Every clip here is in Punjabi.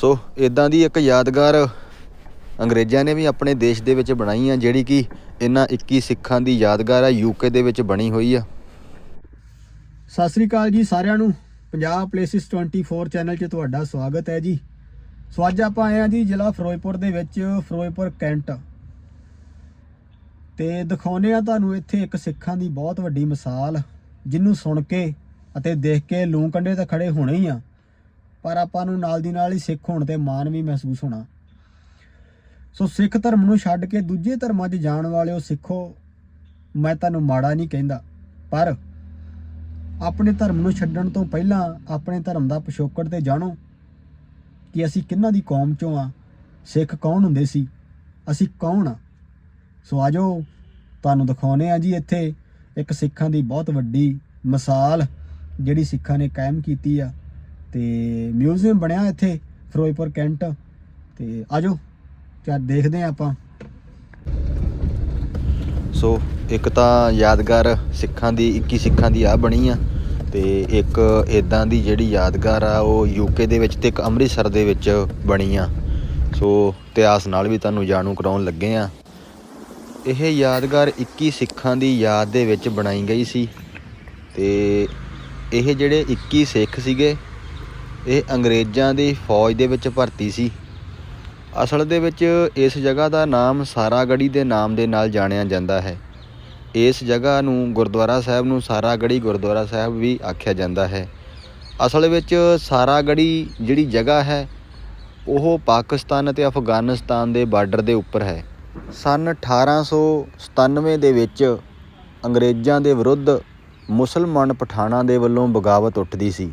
ਸੋ ਇਦਾਂ ਦੀ ਇੱਕ ਯਾਦਗਾਰ ਅੰਗਰੇਜ਼ਾਂ ਨੇ ਵੀ ਆਪਣੇ ਦੇਸ਼ ਦੇ ਵਿੱਚ ਬਣਾਈ ਆ, ਜਿਹੜੀ ਕਿ ਇਹਨਾਂ 21 ਸਿੱਖਾਂ ਦੀ ਯਾਦਗਾਰ ਆ ਯੂਕੇ ਦੇ ਵਿੱਚ ਬਣੀ ਹੋਈ ਆ। ਸਤਿ ਸ੍ਰੀ ਅਕਾਲ ਜੀ ਸਾਰਿਆਂ ਨੂੰ। ਪੰਜਾਬ ਪਲੇਸਿਸ 24 ਚੈਨਲ 'ਚ ਤੁਹਾਡਾ ਸਵਾਗਤ ਹੈ ਜੀ। ਸੋ ਅੱਜ ਆਪਾਂ ਆਏ ਆ ਜੀ ਜ਼ਿਲ੍ਹਾ ਫਿਰੋਜ਼ਪੁਰ ਦੇ ਵਿੱਚ, ਫਿਰੋਜ਼ਪੁਰ, ਕੈਂਟ। ਤੇ ਦਿਖਾਉਨੇ ਆ ਤੁਹਾਨੂੰ ਇੱਥੇ ਇੱਕ ਸਿੱਖਾਂ ਦੀ ਬਹੁਤ ਵੱਡੀ ਮਿਸਾਲ ਜਿਹਨੂੰ ਸੁਣ ਕੇ ਅਤੇ ਦੇਖ ਕੇ ਲੂੰ ਕੰਡੇ ਤੇ ਖੜੇ ਹੋਣੇ ਹੀ ਆ। ਪਰ ਆਪਾਂ ਨੂੰ ਨਾਲ ਦੀ ਨਾਲ ਹੀ ਸਿੱਖ ਹੋਣ ਤੇ ਮਾਣ ਵੀ ਮਹਿਸੂਸ ਹੋਣਾ। ਸੋ ਸਿੱਖ ਧਰਮ ਨੂੰ ਛੱਡ ਕੇ ਦੂਜੇ ਧਰਮਾਂ 'ਚ ਜਾਣ ਵਾਲਿਓ ਸਿੱਖੋ, ਮੈਂ ਤੁਹਾਨੂੰ ਮਾੜਾ ਨਹੀਂ ਕਹਿੰਦਾ। ਪਰ ਆਪਣੇ ਧਰਮ ਨੂੰ ਛੱਡਣ ਤੋਂ ਪਹਿਲਾਂ ਆਪਣੇ ਧਰਮ ਦਾ ਪਿਛੋਕੜ ਤੇ ਜਾਣੋ ਕਿ ਅਸੀਂ ਕਿਹਨਾਂ ਦੀ ਕੌਮ ਚੋਂ ਆ। ਸਿੱਖ ਕੌਣ ਹੁੰਦੇ ਸੀ? ਅਸੀਂ ਕੌਣ ਆ? ਸੋ ਆਜੋ, ਤੁਹਾਨੂੰ ਦਿਖਾਉਨੇ ਆ ਜੀ ਇੱਥੇ ਇੱਕ ਸਿੱਖਾਂ ਦੀ ਬਹੁਤ ਵੱਡੀ ਮਿਸਾਲ ਜਿਹੜੀ ਸਿੱਖਾਂ ਨੇ ਕਾਇਮ ਕੀਤੀ ਆ। ਤੇ ਮਿਊਜ਼ੀਅਮ ਬਣਿਆ ਇੱਥੇ, ਫਿਰੋਜ਼ਪੁਰ, ਕੈਂਟ। ਤੇ ਆਜੋ ਕਿਆ ਦੇਖਦੇ ਆ ਆਪਾਂ। ਸੋ, ਇੱਕ ਤਾਂ ਯਾਦਗਾਰ ਸਿੱਖਾਂ ਦੀ 21 ਸਿੱਖਾਂ ਦੀ ਆ ਬਣੀ ਆ, ਤੇ ਇੱਕ ਇਦਾਂ ਦੀ ਜਿਹੜੀ ਯਾਦਗਾਰ ਆ, ਉਹ ਯੂਕੇ ਦੇ ਵਿੱਚ ਤੇ ਇੱਕ ਅੰਮ੍ਰਿਤਸਰ ਦੇ ਵਿੱਚ ਬਣੀ ਆ। ਸੋ, ਇਤਿਹਾਸ ਨਾਲ ਵੀ ਤੁਹਾਨੂੰ ਜਾਣੂ ਕਰਾਉਣ ਲੱਗੇ ਆ। ਇਹ ਯਾਦਗਾਰ 21 ਸਿੱਖਾਂ ਦੀ ਯਾਦ ਦੇ ਵਿੱਚ ਬਣਾਈ ਗਈ ਸੀ। ਤੇ ਇਹ ਜਿਹੜੇ 21 ਸਿੱਖ ਸੀਗੇ ਇਹ ਅੰਗਰੇਜ਼ਾਂ ਦੀ ਫੌਜ ਦੇ ਵਿੱਚ ਭਰਤੀ ਸੀ। ਅਸਲ ਦੇ ਵਿੱਚ ਇਸ ਜਗ੍ਹਾ ਦਾ ਨਾਮ ਸਾਰਾਗੜੀ ਦੇ ਨਾਮ ਦੇ ਨਾਲ ਜਾਣਿਆ ਜਾਂਦਾ ਹੈ। ਇਸ ਜਗ੍ਹਾ ਨੂੰ ਗੁਰਦੁਆਰਾ ਸਾਹਿਬ ਨੂੰ ਸਾਰਾਗੜੀ ਗੁਰਦੁਆਰਾ ਸਾਹਿਬ ਵੀ ਆਖਿਆ ਜਾਂਦਾ ਹੈ। ਅਸਲ ਵਿੱਚ ਸਾਰਾਗੜੀ ਜਿਹੜੀ ਜਗ੍ਹਾ ਹੈ, ਉਹ ਪਾਕਿਸਤਾਨ ਅਤੇ ਅਫਗਾਨਿਸਤਾਨ ਦੇ ਬਾਰਡਰ ਦੇ ਉੱਪਰ ਹੈ। ਸਨ 1897 ਦੇ ਵਿੱਚ ਅੰਗਰੇਜ਼ਾਂ ਦੇ ਵਿਰੁੱਧ ਮੁਸਲਮਾਨ ਪਠਾਣਾਂ ਦੇ ਵੱਲੋਂ ਬਗਾਵਤ ਉੱਠਦੀ ਸੀ।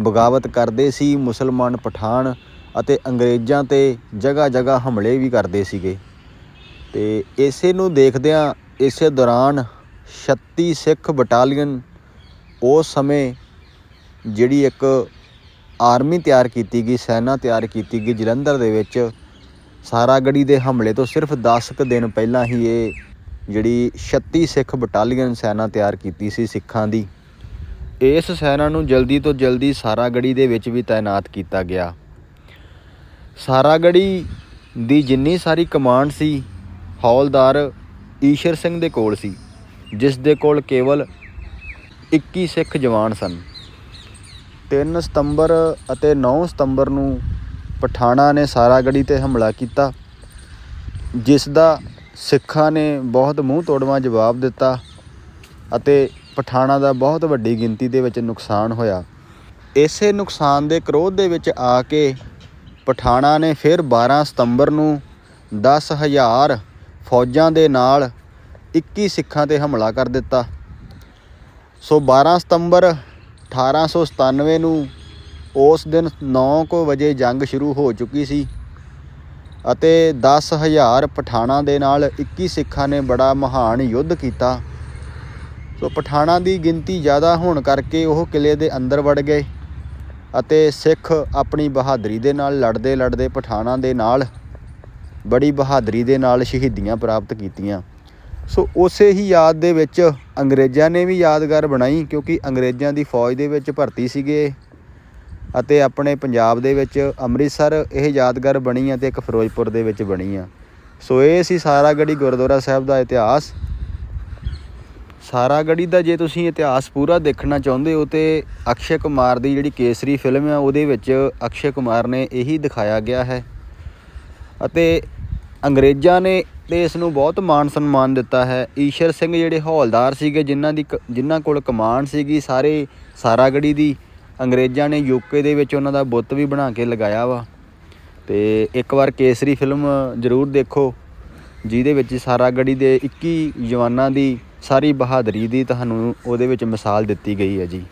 ਬਗਾਵਤ ਕਰਦੇ ਸੀ ਮੁਸਲਮਾਨ ਪਠਾਨ ਅਤੇ ਅੰਗਰੇਜ਼ਾਂ ਤੇ ਜਗ੍ਹਾ ਜਗ੍ਹਾ ਹਮਲੇ ਵੀ ਕਰਦੇ ਸੀਗੇ। ਤੇ ਇਸੇ ਨੂੰ ਦੇਖਦਿਆਂ ਇਸੇ ਦੌਰਾਨ 36 ਸਿੱਖ ਬਟਾਲੀਅਨ ਉਸ ਸਮੇਂ ਜਿਹੜੀ ਇੱਕ ਆਰਮੀ ਤਿਆਰ ਕੀਤੀ ਗਈ, ਸੈਨਾ ਤਿਆਰ ਕੀਤੀ ਗਈ ਜਲੰਧਰ ਦੇ ਵਿੱਚ ਸਾਰਾਗੜੀ ਦੇ ਹਮਲੇ ਤੋਂ ਸਿਰਫ 10 ਕੁ ਦਿਨ ਪਹਿਲਾਂ ਹੀ ਇਹ ਜਿਹੜੀ 36 ਸਿੱਖ ਬਟਾਲੀਅਨ ਸੈਨਾ ਤਿਆਰ ਕੀਤੀ ਸੀ ਸਿੱਖਾਂ ਦੀ। ਇਸ ਸੈਨਾ ਨੂੰ ਜਲਦੀ ਤੋਂ ਜਲਦੀ ਸਾਰਾਗੜੀ ਦੇ ਵਿੱਚ ਵੀ ਤਾਇਨਾਤ ਕੀਤਾ ਗਿਆ। ਸਾਰਾਗੜੀ ਦੀ ਜਿੰਨੀ ਸਾਰੀ ਕਮਾਂਡ ਸੀ, ਹੌਲਦਾਰ ਈਸ਼ਰ ਸਿੰਘ ਦੇ ਕੋਲ ਸੀ, ਜਿਸ ਦੇ ਕੋਲ ਕੇਵਲ 21 ਸਿੱਖ ਜਵਾਨ ਸਨ। 3 ਸਤੰਬਰ ਅਤੇ 9 ਸਤੰਬਰ ਨੂੰ ਪਠਾਣਾ ਨੇ ਸਾਰਾਗੜੀ ਤੇ ਹਮਲਾ ਕੀਤਾ, ਜਿਸ ਦਾ ਸਿੱਖਾਂ ਨੇ ਬਹੁਤ ਮੂੰਹ ਤੋੜਵਾਂ ਜਵਾਬ ਦਿੱਤਾ ਅਤੇ ਪਠਾਣਾ ਦਾ ਬਹੁਤ ਵੱਡੀ ਗਿਣਤੀ ਦੇ ਵਿੱਚ ਨੁਕਸਾਨ ਹੋਇਆ। ਇਸੇ ਨੁਕਸਾਨ ਦੇ ਕਰੋਧ ਦੇ ਵਿੱਚ ਆ ਕੇ ਪਠਾਣਾ ਨੇ ਫਿਰ 12 ਸਤੰਬਰ ਨੂੰ 10000 ਫੌਜਾਂ ਦੇ ਨਾਲ 21 ਸਿੱਖਾਂ ਤੇ ਹਮਲਾ ਕਰ ਦਿੱਤਾ। ਸੋ 12 ਸਤੰਬਰ 1897 ਨੂੰ ਉਸ ਦਿਨ 9 ਕੁ ਵਜੇ ਜੰਗ ਸ਼ੁਰੂ ਹੋ ਚੁੱਕੀ ਸੀ ਅਤੇ 10000 ਪਠਾਣਾ ਦੇ ਨਾਲ 21 ਸਿੱਖਾਂ ਨੇ ਬੜਾ ਮਹਾਨ ਯੁੱਧ ਕੀਤਾ। ਸੋ ਪਠਾਣਾ ਦੀ ਗਿਣਤੀ ਜ਼ਿਆਦਾ ਹੋਣ ਕਰਕੇ ਉਹ ਕਿਲੇ ਦੇ ਅੰਦਰ ਵੜ ਗਏ ਅਤੇ ਸਿੱਖ ਆਪਣੀ ਬਹਾਦਰੀ ਦੇ ਨਾਲ ਲੜਦੇ ਲੜਦੇ ਪਠਾਣਾ ਦੇ ਨਾਲ ਬੜੀ ਬਹਾਦਰੀ ਦੇ ਨਾਲ ਸ਼ਹੀਦੀਆਂ ਪ੍ਰਾਪਤ ਕੀਤੀਆਂ। ਸੋ ਉਸੇ ਹੀ ਯਾਦ ਦੇ ਵਿੱਚ ਅੰਗਰੇਜ਼ਾਂ ਨੇ ਵੀ ਯਾਦਗਾਰ ਬਣਾਈ ਕਿਉਂਕਿ ਅੰਗਰੇਜ਼ਾਂ ਦੀ ਫੌਜ ਦੇ ਵਿੱਚ ਭਰਤੀ ਸੀਗੇ ਅਤੇ ਆਪਣੇ ਪੰਜਾਬ ਦੇ ਵਿੱਚ ਅੰਮ੍ਰਿਤਸਰ ਇਹ ਯਾਦਗਾਰ ਬਣੀ ਆ ਤੇ ਇੱਕ ਫਿਰੋਜ਼ਪੁਰ ਦੇ ਵਿੱਚ ਬਣੀ ਆ। ਸੋ ਇਹ ਸੀ ਸਾਰਾ ਗੜੀ ਗੁਰਦੁਆਰਾ ਸਾਹਿਬ ਦਾ ਇਤਿਹਾਸ। ਸਾਰਾਗੜੀ ਦਾ ਜੇ ਤੁਸੀਂ ਇਤਿਹਾਸ ਪੂਰਾ ਦੇਖਣਾ ਚਾਹੁੰਦੇ ਹੋ ਤੇ ਅਕਸ਼ੇ ਕੁਮਾਰ ਦੀ ਜਿਹੜੀ ਕੇਸਰੀ ਫਿਲਮ ਆ, ਉਹਦੇ ਵਿੱਚ ਅਕਸ਼ੇ ਕੁਮਾਰ ਨੇ ਇਹੀ ਦਿਖਾਇਆ ਗਿਆ ਹੈ। ਅਤੇ ਅੰਗਰੇਜ਼ਾਂ ਨੇ ਤੇ ਇਸ ਨੂੰ ਬਹੁਤ ਮਾਣ ਸਨਮਾਨ ਦਿੱਤਾ ਹੈ। ਈਸ਼ਰ ਸਿੰਘ ਜਿਹੜੇ ਹੌਲਦਾਰ ਸੀਗੇ, ਜਿਨ੍ਹਾਂ ਦੀ ਕ- ਜਿਨ੍ਹਾਂ ਕੋਲ ਕਮਾਨ ਸੀਗੀ, ਸਾਰੇ ਸਾਰਾਗੜੀ ਦੀ, ਅੰਗਰੇਜ਼ਾਂ ਨੇ ਯੂਕੇ ਦੇ ਵਿੱਚ ਉਹਨਾਂ ਦਾ ਬੁੱਤ ਵੀ ਬਣਾ ਕੇ ਲਗਾਇਆ ਵਾ। ਤੇ ਇੱਕ ਵਾਰ ਕੇਸਰੀ ਫਿਲਮ ਜ਼ਰੂਰ ਦੇਖੋ, ਜਿਹਦੇ ਵਿੱਚ ਸਾਰਾਗੜੀ ਦੇ 21 ਜਵਾਨਾਂ ਦੀ ਸਾਰੀ ਬਹਾਦਰੀ ਦੀ ਤੁਹਾਨੂੰ ਉਹਦੇ ਵਿੱਚ ਮਿਸਾਲ ਦਿੱਤੀ ਗਈ ਹੈ ਜੀ।